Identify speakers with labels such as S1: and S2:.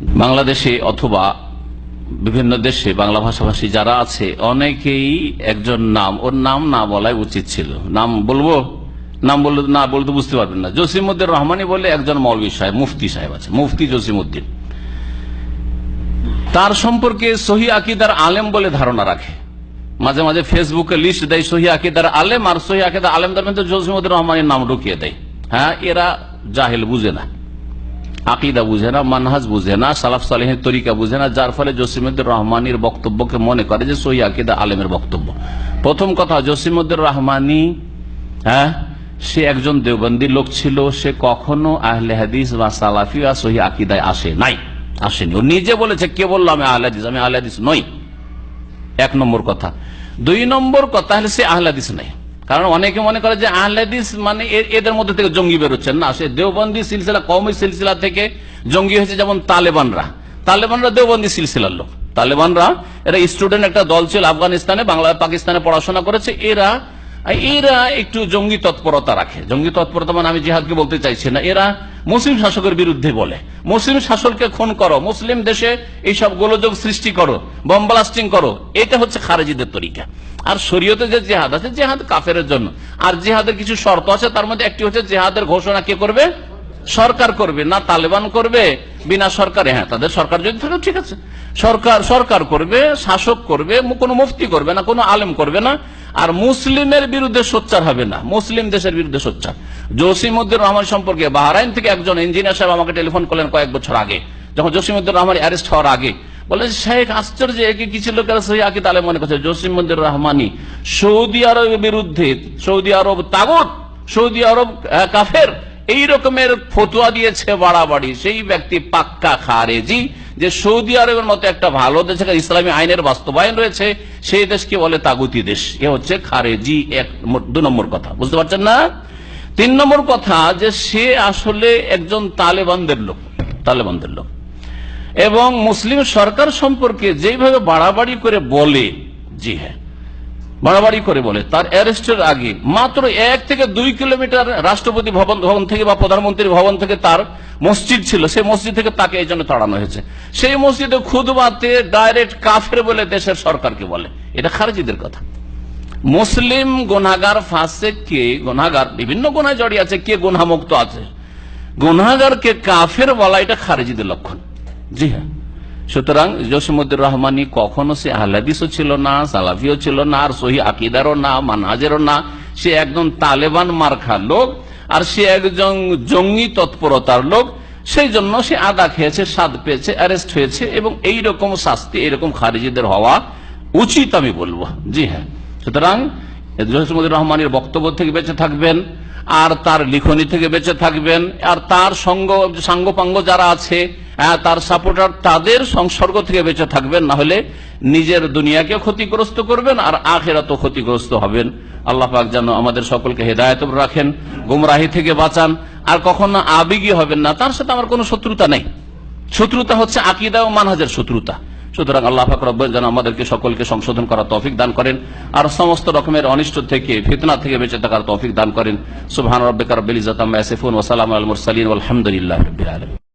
S1: বাংলাদেশে অথবা বিভিন্ন দেশে বাংলা ভাষাভাষী যারা আছে, অনেকেই একজন নাম, ওর নাম না বলাই উচিত ছিল। নাম বলব? নাম বললে না বলতে বুঝতে পারবেন না। জসিমুদ্দিন রহমানি বলে একজন মৌলবী সাহেব, মুফতি সাহেব আছে, মুফতি জসিমুদ্দিন তার সম্পর্কে সহি আকিদার আলেম বলে ধারণা রাখে। মাঝে মাঝে ফেসবুকে লিস্ট দেয় সহি আকিদার আলেম, আর সহি আকিদার আলেমদের মধ্যে জসিমুদ্দিন রহমানের নাম ঢুকিয়ে দেয়। হ্যাঁ এরা জাহেল বুঝে না। আকিদা বুঝে না, মানহাজ বুঝে না, সালাফ সালেহের তরিকা বুঝে না, যার ফলে জসিমুদ্দিন রহমানির বক্তব্যকে মনে করে যে সহি আকিদা আলেমের বক্তব্য। প্রথম কথা জসিমুদ্দিন রহমানি হ্যাঁ সে একজন দেওবন্দি লোক ছিল, সে কখনো আহলে হাদিস বা সালাফি বা সহি আকিদায় আসে নাই, আসেনি। ও নিজে বলেছে, কে বলল আমি আহলে হাদিস? আমি আহলে হাদিস নই। এক নম্বর কথা। দুই নম্বর কথা হলে সে আহলাদিস নাই। কারণ অনেকে মনে করে যে আহলাদিস মানে এদের মধ্যে থেকে জঙ্গি বেরোচ্ছেন। না, সে দেওবন্দি সিলসিলা কৌমি সিলসিলা থেকে জঙ্গি হয়েছে যেমন তালেবানরা। তালেবানরা দেওবন্দি সিলসিলার লোক। তালেবানরা, এরা স্টুডেন্ট একটা দল ছিল আফগানিস্তানে, বাংলা, পাকিস্তানে পড়াশোনা করেছে। এরা এরা একটু জঙ্গি তৎপরতা রাখে। জঙ্গি তৎপরতা মানে আমি জিহাদকে বলতে চাইছি না। এরা মুসলিম শাসকের বিরুদ্ধে বলে। মুসলিম শাসককে খুন করো। মুসলিম দেশে এইসব গোলযোগ সৃষ্টি করো। বম ব্লাস্টিং করো। এটা হচ্ছে খারেজিদের তরিকা। আর শরীয়তে যে জেহাদ আছে, জেহাদ কাফের জন্য। আর জেহাদের কিছু শর্ত আছে, তার মধ্যে একটি হচ্ছে জেহাদের ঘোষণা কে করবে? সরকার করবে, না তালেবান করবে, বিনা সরকারে। হ্যাঁ তাদের সরকার যদি থাকে, ঠিক আছে। সরকার সরকার করবে, শাসক করবে কোনো মুফতি করবে না, কোনো আলেম করবে না, আর মুসলিমের বিরুদ্ধে সোচ্চার হবে না। মুসলিম দেশের বিরুদ্ধে সোচ্চার। জসিমুদ্দিন রহমান সম্পর্কে বাহারাইন থেকে একজন ইঞ্জিনিয়ার সাহেব আমাকে টেলিফোন করলেন কয়েক বছর আগে। যখন জসিমুদ্দিন রহমান অ্যারেস্ট হওয়ার আগে। বলে, শেখ, আশ্চর্য একে কিছু লোকেরা সহি আকি তালে মনে করছে জসিমুদ্দিন রহমানি, সৌদি আরবের বিরুদ্ধে, সৌদি আরব তাগুত, সৌদি আরব কাফের, এই রকমের ফতুয়া দিয়েছে বাড়াবাড়ি। সেই ব্যক্তি পাক্কা খারেজি, যে সৌদি আরবের মতো একটা ভালো দেশ ইসলামী আইনের বাস্তবায়ন রয়েছে, সেই দেশকে বলে তাগুতি দেশ। এ হচ্ছে খারেজি, এক দু নম্বর কথা। বুঝতে পারছেন না? তিন নম্বর কথা যে সে আসলে একজন তালেবানদের লোক তালেবানদের লোক। এবং মুসলিম সরকার সম্পর্কে যেভাবে বাড়াবাড়ি করে বলে, জি হ্যাঁ বাড়াবাড়ি করে বলে, তার অ্যারেস্টের আগে মাত্র এক থেকে দুই কিলোমিটার রাষ্ট্রপতি ভবন ভবন থেকে বা প্রধানমন্ত্রীর ভবন থেকে তার মসজিদ ছিল, সেই মসজিদ থেকে তাকে এই জন্য তাড়ানো হয়েছে। সেই মসজিদে খুদবাতে ডাইরেক্ট কাফের বলে দেশের সরকারকে বলে। এটা খারেজিদের কথা। মুসলিম গুনাগার ফাঁসে কে গুনাগার বিভিন্ন গুনায় জড়িয়ে আছে, কে গুনামুক্ত আছে? গুনাগারকে কাফের বলা এটা খারেজিদের লক্ষণ। জি হ্যাঁ। সুতরাং জসিমুদ্দিন রহমানি কখনো সে আহলাদিসও ছিল না, সালাফিও ছিল না, আর সহি আকিদারও না, মানহাজেরও না। সে একজন তালেবান মার্খা লোক, আর সে একজন জঙ্গি তৎপরতার লোক। সেই জন্য সে আদা খেয়েছে, স্বাদ পেয়েছে অ্যারেস্ট হয়েছে, এবং এই রকম শাস্তি এরকম খারিজিদের হওয়া উচিত আমি বলব। জি হ্যাঁ। সুতরাং জসিমুদ্দিন রহমানের বক্তব্য থেকে বেঁচে থাকবেন, আর তার লিখনি থেকে বেঁচে থাকবেন, আর তার সঙ্গ, সাঙ্গপাঙ্গ যারা আছে আহ, তার সাপোর্টার তাদের সংসর্গ থেকে বেঁচে থাকবেন না হলে নিজের দুনিয়াকে ক্ষতিগ্রস্ত করবেন আর আখেরাতও ক্ষতিগ্রস্ত হবেন। আল্লাহ পাক যেন আমাদের সকলকে হেদায়ত রাখেন গুমরাহি থেকে বাঁচান আর কখনো আবেগী হবেন না। তার সাথে আমার কোনো শত্রুতা নেই। শত্রুতা হচ্ছে আকিদা ও মানহাজের শত্রুতা। সুতরাং আল্লাহ পাক রব্বুল যেন আমাদেরকে সকলকে সংশোধন করার তৌফিক দান করেন আর সমস্ত রকমের অনিষ্ট থেকে ফিতনা থেকে বেঁচে থাকার তৌফিক দান করেন। সুবহান রব্বিকা রব্বিল ইজ্জাতি আম্মা ইয়াসিফুন ওয়া সালামু আলাল মুরসালিন ওয়ালহামদুলিল্লাহি রাব্বিল আলামিন।